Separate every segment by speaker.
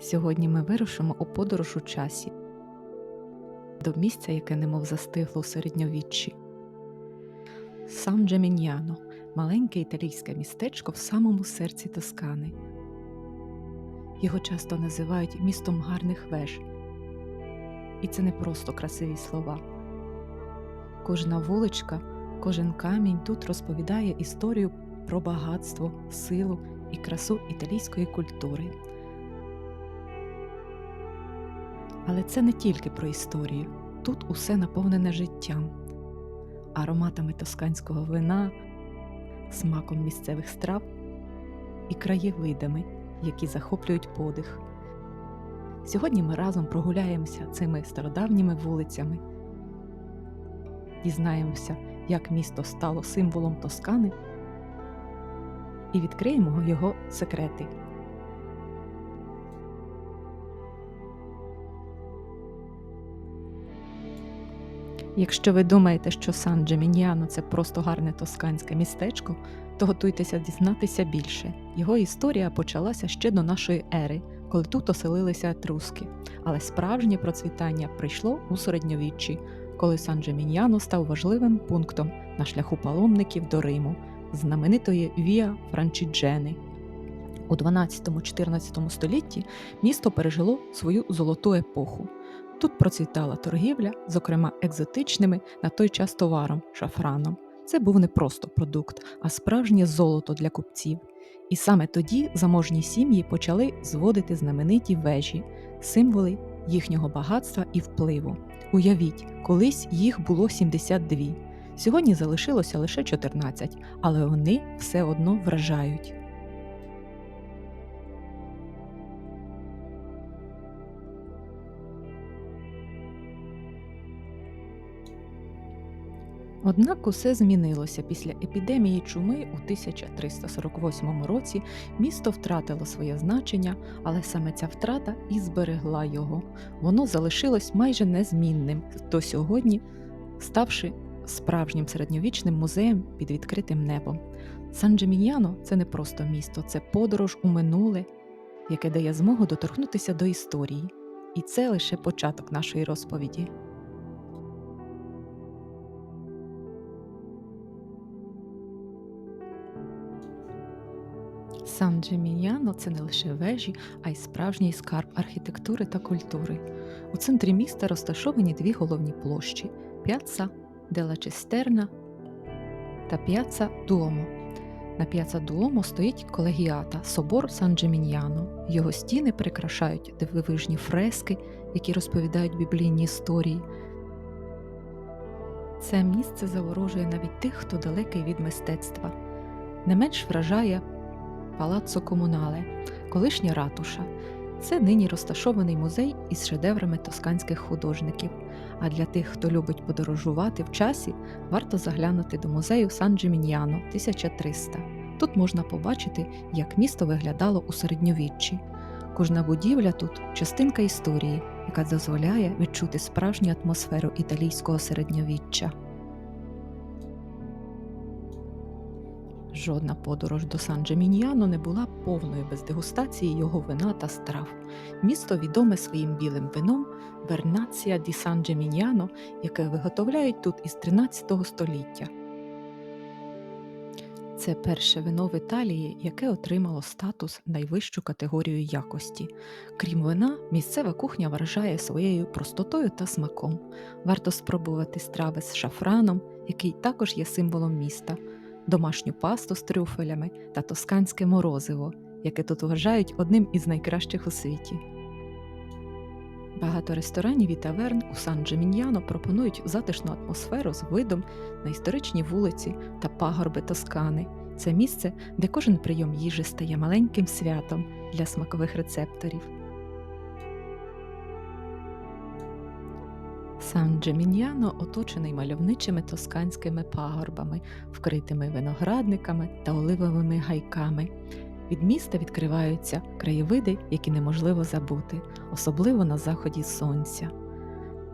Speaker 1: Сьогодні ми вирушимо у подорож у часі до місця, яке немов застигло у середньовіччі. Сан Джеміньяно маленьке італійське містечко в самому серці Тоскани. Його часто називають містом гарних веж. І це не просто красиві слова. Кожна вуличка, кожен камінь тут розповідає історію про багатство, силу і красу італійської культури. Але це не тільки про історію. Тут усе наповнене життям, ароматами тосканського вина, смаком місцевих страв і краєвидами, які захоплюють подих. Сьогодні ми разом прогуляємося цими стародавніми вулицями, дізнаємося, як місто стало символом Тоскани, і відкриємо його секрети. Якщо ви думаєте, що Сан Джемініано це просто гарне тосканське містечко, то готуйтеся дізнатися більше. Його історія почалася ще до нашої ери, коли тут оселилися етруски. Але справжнє процвітання прийшло у середньовіччі, коли Сан Джемініано став важливим пунктом на шляху паломників до Риму, знаменитої Віа Франчіджени. У 12-14 столітті місто пережило свою золоту епоху. Тут процвітала торгівля, зокрема екзотичними на той час товаром шафраном. Це був не просто продукт, а справжнє золото для купців. І саме тоді заможні сім'ї почали зводити знамениті вежі, символи їхнього багатства і впливу. Уявіть, колись їх було 72. Сьогодні залишилося лише 14, але вони все одно вражають. Однак усе змінилося після епідемії чуми у 1348 році. Місто втратило своє значення, але саме ця втрата і зберегла його. Воно залишилось майже незмінним до сьогодні, ставши справжнім середньовічним музеєм під відкритим небом. Сан Джеміньяно – це не просто місто, це подорож у минуле, яке дає змогу доторкнутися до історії. І це лише початок нашої розповіді. Сан Джеміняно це не лише вежі, а й справжній скарб архітектури та культури. У центрі міста розташовані дві головні площі П'яца Дела Честерна та П'яца Дуомо. На П'яца Дуомо стоїть колегіата собор Сан Джеміньяно. Його стіни прикрашають дивовижні фрески, які розповідають біблійні історії. Це місце заворожує навіть тих, хто далекий від мистецтва. Не менш вражає Палаццо Комунале, колишня ратуша. Це нині розташований музей із шедеврами тосканських художників. А для тих, хто любить подорожувати в часі, варто заглянути до музею Сан Джиміньяно 1300. Тут можна побачити, як місто виглядало у середньовіччі. Кожна будівля тут частинка історії, яка дозволяє відчути справжню атмосферу італійського середньовіччя. Жодна подорож до Сан Джеміньяно не була повною без дегустації його вина та страв. Місто відоме своїм білим вином Вернація ді Сан Джеміньяно, яке виготовляють тут із 13 століття. Це перше вино в Італії, яке отримало статус найвищу категорію якості. Крім вина, місцева кухня вражає своєю простотою та смаком. Варто спробувати страви з шафраном, який також є символом міста домашню пасту з трюфелями та тосканське морозиво, яке тут вважають одним із найкращих у світі. Багато ресторанів і таверн у Сан Джеміньяно пропонують затишну атмосферу з видом на історичні вулиці та пагорби Тоскани. Це місце, де кожен прийом їжі стає маленьким святом для смакових рецепторів. Сан Джеміньяно оточений мальовничими тосканськими пагорбами, вкритими виноградниками та оливовими гайками. Від міста відкриваються краєвиди, які неможливо забути, особливо на заході сонця.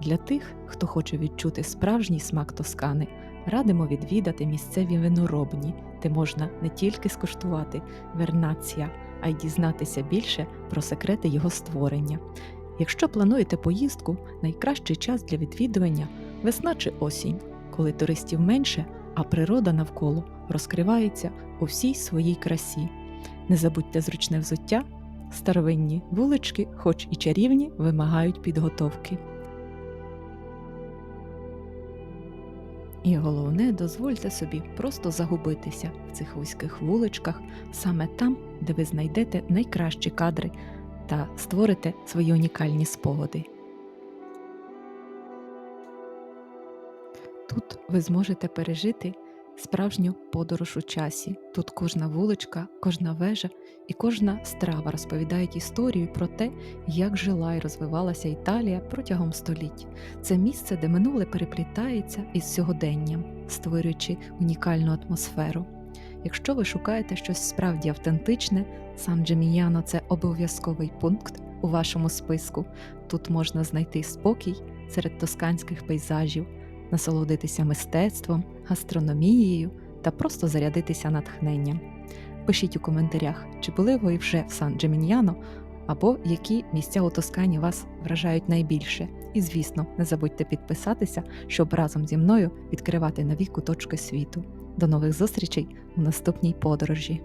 Speaker 1: Для тих, хто хоче відчути справжній смак Тоскани, радимо відвідати місцеві виноробні, де можна не тільки скуштувати вернація, а й дізнатися більше про секрети його створення. Якщо плануєте поїздку, найкращий час для відвідування весна чи осінь, коли туристів менше, а природа навколо розкривається у всій своїй красі. Не забудьте зручне взуття, старовинні вулички, хоч і чарівні, вимагають підготовки. І головне, дозвольте собі просто загубитися в цих вузьких вуличках, саме там, де ви знайдете найкращі кадри та створите свої унікальні спогади. Тут ви зможете пережити справжню подорож у часі. Тут кожна вуличка, кожна вежа і кожна страва розповідають історію про те, як жила і розвивалася Італія протягом століть. Це місце, де минуле переплітається із сьогоденням, створюючи унікальну атмосферу. Якщо ви шукаєте щось справді автентичне, Сан Джеміяно це обов'язковий пункт у вашому списку. Тут можна знайти спокій серед тосканських пейзажів, насолодитися мистецтвом, гастрономією та просто зарядитися натхненням. Пишіть у коментарях, чи були ви вже в Сан Джеміньяно, або які місця у Тоскані вас вражають найбільше. І, звісно, не забудьте підписатися, щоб разом зі мною відкривати нові куточки світу. До нових зустрічей у наступній подорожі!